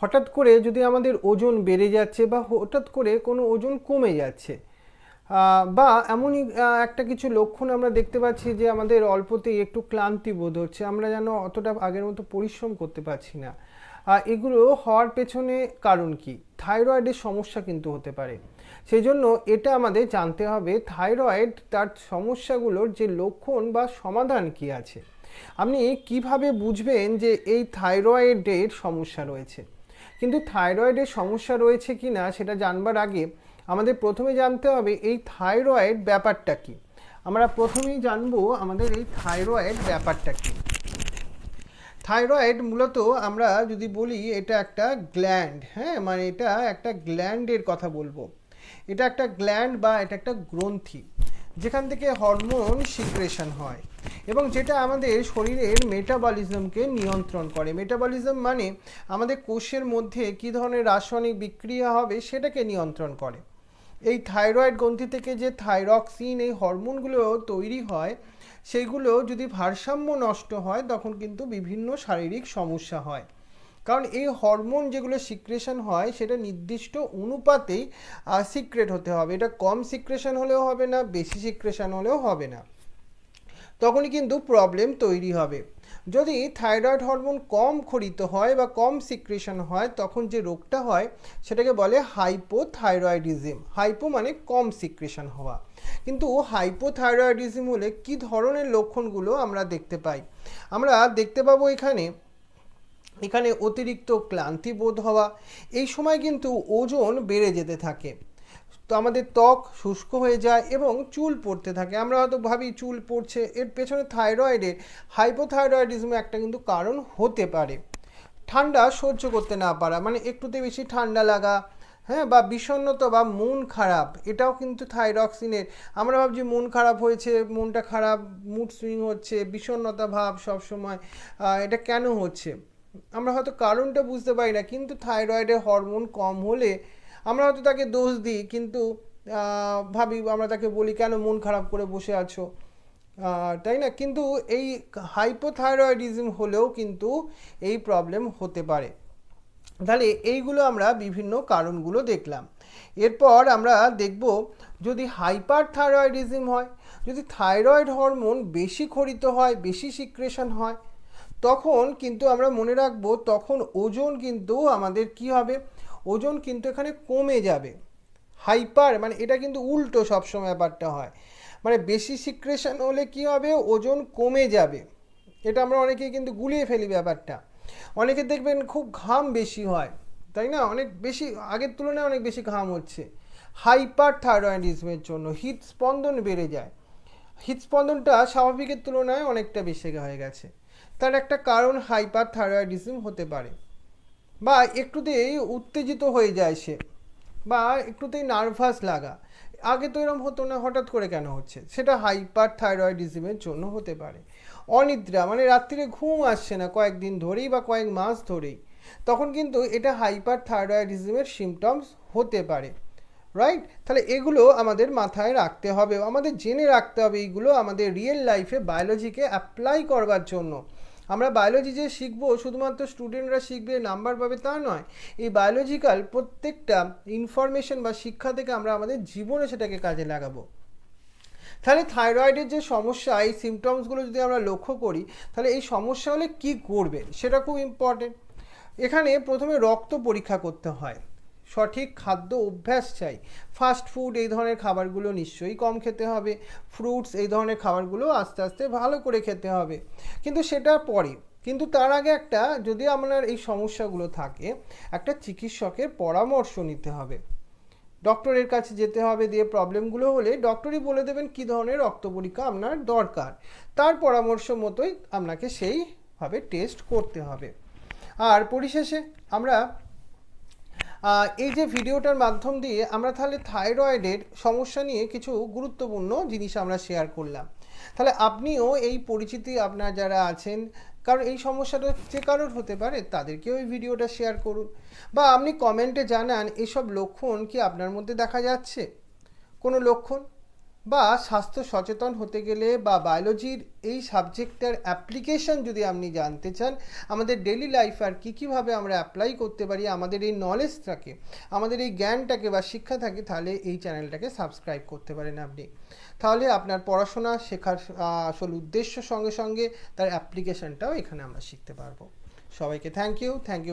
হঠাৎ করে যদি আমাদের ওজন বেড়ে যাচ্ছে বা হঠাৎ করে কোনো ওজন কমে যাচ্ছে বা এমনই একটা কিছু লক্ষণ আমরা দেখতে পাচ্ছি যে আমাদের অল্পতেই একটু ক্লান্তি বোধ হচ্ছে, আমরা যেন অতটা আগের মতো পরিশ্রম করতে পারছি না। এগুলো হওয়ার পেছনে কারণ কি? থাইরয়েডের সমস্যা কিন্তু হতে পারে। সেই জন্য এটা আমাদের জানতে হবে, থাইরয়েড তার সমস্যাগুলোর যে লক্ষণ বা সমাধান কি আছে। আপনি কীভাবে বুঝবেন যে এই থাইরয়েডের সমস্যা রয়েছে? কিন্তু থাইরয়েডের সমস্যা রয়েছে কি না সেটা জানবার আগে আমাদের প্রথমে জানতে হবে এই থাইরয়েড ব্যাপারটা কি। আমরা প্রথমেই জানব আমাদের এই থাইরয়েড ব্যাপারটা কি। থাইরয়েড মূলত আমরা যদি বলি এটা একটা গ্ল্যান্ড হ্যাঁ? মানে এটা একটা গ্ল্যান্ডের কথা বলব। এটা একটা গ্ল্যান্ড বা এটা একটা গ্রন্থি, যেখান থেকে হরমোন সিক্রেশন হয়। এবং যেটা আমাদের শরীরের মেটাবলিজমকে নিয়ন্ত্রণ করে। মেটাবলিজম মানে আমাদের কোষের মধ্যে কী ধরনের রাসায়নিক বিক্রিয়া হবে সেটাকে নিয়ন্ত্রণ করে। এই থাইরয়েড গ্রন্থি থেকে যে থাইরক্সিন এই হরমোনগুলো তৈরি হয় সেইগুলো যদি ভারসাম্য নষ্ট হয়, তখন কিন্তু বিভিন্ন শারীরিক সমস্যা হয়। কারণ এই হরমোন যেগুলো সিক্রেশন হয়, সেটা নির্দিষ্ট অনুপাতেই সিক্রেট হতে হবে। এটা কম সিক্রেশন হলেও হবে না, বেশি সিক্রেশন হলেও হবে না। তখনই কিন্তু প্রবলেম তৈরি হবে। যদি থাইরয়েড হরমোন কম খরিত হয় বা কম সিক্রেশন হয়, তখন যে রোগটা হয়, সেটাকে বলে হাইপোথাইরয়েডিজম হাইপো মানে কম সিক্রেশন হওয়া। কিন্তু হাইপোথাইরয়েডিজম হলে কি ধরনের লক্ষণগুলো আমরা দেখতে পাই? আমরা দেখতে পাবো এখানে এখানে অতিরিক্ত ক্লান্তি বোধ হওয়া। এই সময় কিন্তু ওজন বেড়ে যেতে থাকে। তো আমাদের ত্বক শুষ্ক হয়ে যায় এবং চুল পড়তে থাকে। আমরা হয়তো ভাবি চুল পড়ছে, এর পেছনে থাইরয়েডের হাইপোথাইরয়েডিজম একটা কিন্তু কারণ হতে পারে। ঠান্ডা সহ্য করতে না পারা মানে একটুতে বেশি ঠান্ডা লাগা হ্যাঁ বা বিষণ্ণতা বা মন খারাপ, এটাও কিন্তু থাইরক্সিনের। আমরা ভাবছি মন খারাপ হয়েছে, মনটা খারাপ মুড সুইং হচ্ছে, বিষণ্ণতা ভাব সবসময় এটা কেন হচ্ছে? আমরা হয়তো কারণটা বুঝতে পারি না, কিন্তু থাইরয়েডের হরমোন কম হলে আমরা হয়তো তাকে দোষ দিই, কিন্তু ভাবি, আমরা তাকে বলি, কেন মন খারাপ করে বসে আছো? তাই না? কিন্তু এই হাইপোথাইরয়েডিজম হলেও কিন্তু এই প্রবলেম হতে পারে। তাহলে এইগুলো আমরা বিভিন্ন কারণগুলো দেখলাম। এরপর আমরা দেখব যদি হাইপার থাইরয়েডিজম হয়, যদি থাইরয়েড হরমোন বেশি খরিত হয়, বেশি সিক্রেশন হয়, তখন কিন্তু আমরা মনে রাখব, তখন ওজন কিন্তু আমাদের কি হবে? ওজন কিন্তু এখানে কমে যাবে। হাইপার মানে এটা কিন্তু উল্টো সবসময় ব্যাপারটা হয়। মানে বেশি সিক্রেশন হলে কি হবে? ওজন কমে যাবে। এটা আমরা অনেকেই কিন্তু গুলিয়ে ফেলি ব্যাপারটা। অনেকে দেখবেন খুব ঘাম বেশি হয়, তাই না? অনেক বেশি, আগের তুলনায় অনেক বেশি ঘাম হচ্ছে। হাইপার থাইরয়েডিজমের জন্য হৃদস্পন্দন বেড়ে যায়। হৃদস্পন্দনটা স্বাভাবিকের তুলনায় অনেকটা বেশি হয়ে গেছে। তার একটা কারণ হাইপার থাইরয়েডিজম হতে পারে। বা একটুতেই উত্তেজিত হয়ে যায় সে, বা একটুতেই নার্ভাস লাগা। আগে তো এরকম হতো না, হঠাৎ করে কেন হচ্ছে? সেটা হাইপার থাইরয়েডিজমের জন্য হতে পারে। অনিদ্রা মানে রাত্রিরে ঘুম আসছে না কয়েকদিন ধরেই বা কয়েক মাস ধরেই। তখন কিন্তু এটা হাইপার থাইরয়েডিজমের সিমটমস হতে পারে। রাইট তাহলে এগুলো আমাদের মাথায় রাখতে হবে। আমাদের জেনে রাখতে হবে এইগুলো আমাদের রিয়েল লাইফে বায়োলজিকে অ্যাপ্লাই করবার জন্য। আমরা বায়োলজি যে শিখব, শুধুমাত্র স্টুডেন্টরা শিখবে নাম্বার পাবে তা নয়। এই বায়োলজিক্যাল প্রত্যেকটা ইনফরমেশন বা শিক্ষা থেকে আমরা আমাদের জীবনে সেটাকে কাজে লাগাবো। তাহলে থাইরয়েডের যে সমস্যা, এই সিমটমসগুলো যদি আমরা লক্ষ্য করি, তাহলে এই সমস্যা হলে কী করবে? সেটা খুব ইম্পর্টেন্ট এখানে প্রথমে রক্ত পরীক্ষা করতে হয়। সঠিক খাদ্য অভ্যাস চাই। ফাস্ট ফুড এই ধরনের খাবারগুলো নিশ্চয়ই কম খেতে হবে। ফ্রুটস এই ধরনের খাবারগুলো আস্তে আস্তে ভালো করে খেতে হবে। কিন্তু সেটা পরে। কিন্তু তার আগে একটা যদি আপনার এই সমস্যাগুলো থাকে, একটা চিকিৎসকের পরামর্শ নিতে হবে। ডক্টরের কাছে যেতে হবে, দিয়ে প্রবলেমগুলো হলে ডক্টরই বলে দেবেন কী ধরনের রক্ত পরীক্ষা আপনার দরকার। তার পরামর্শ মতোই আপনাকে সেইভাবে টেস্ট করতে হবে। আর পরিশেষে আমরা এই যে ভিডিওটার মাধ্যম দিয়ে আমরা তাহলে থাইরয়েডের সমস্যা নিয়ে কিছু গুরুত্বপূর্ণ জিনিস আমরা শেয়ার করলাম। তাহলে আপনিও এই পরিচিতি, আপনার যারা আছেন, কারণ এই সমস্যাটা যে কারোর হতে পারে, তাদেরকেও এই ভিডিওটা শেয়ার করুন। বা আপনি কমেন্টে জানান, এসব লক্ষণ কি আপনার মধ্যে দেখা যাচ্ছে? কোনো লক্ষণ? বা স্বাস্থ্য সচেতন হতে গেলে বা বায়োলজির এই সাবজেক্টটার অ্যাপ্লিকেশন যদি আপনি জানতে চান, আমাদের ডেলি লাইফ আর কী কীভাবে আমরা অ্যাপ্লাই করতে পারি, আমাদের এই নলেজটাকে আমাদের এই জ্ঞানটাকে বা শিক্ষা থাকে, তাহলে এই চ্যানেলটাকে সাবস্ক্রাইব করতে পারেন আপনি। তাহলে আপনার পড়াশোনা শেখার আসল উদ্দেশ্য সঙ্গে সঙ্গে তার অ্যাপ্লিকেশনটাও এখানে আমরা শিখতে পারব। সবাইকে থ্যাংক ইউ থ্যাংক ইউ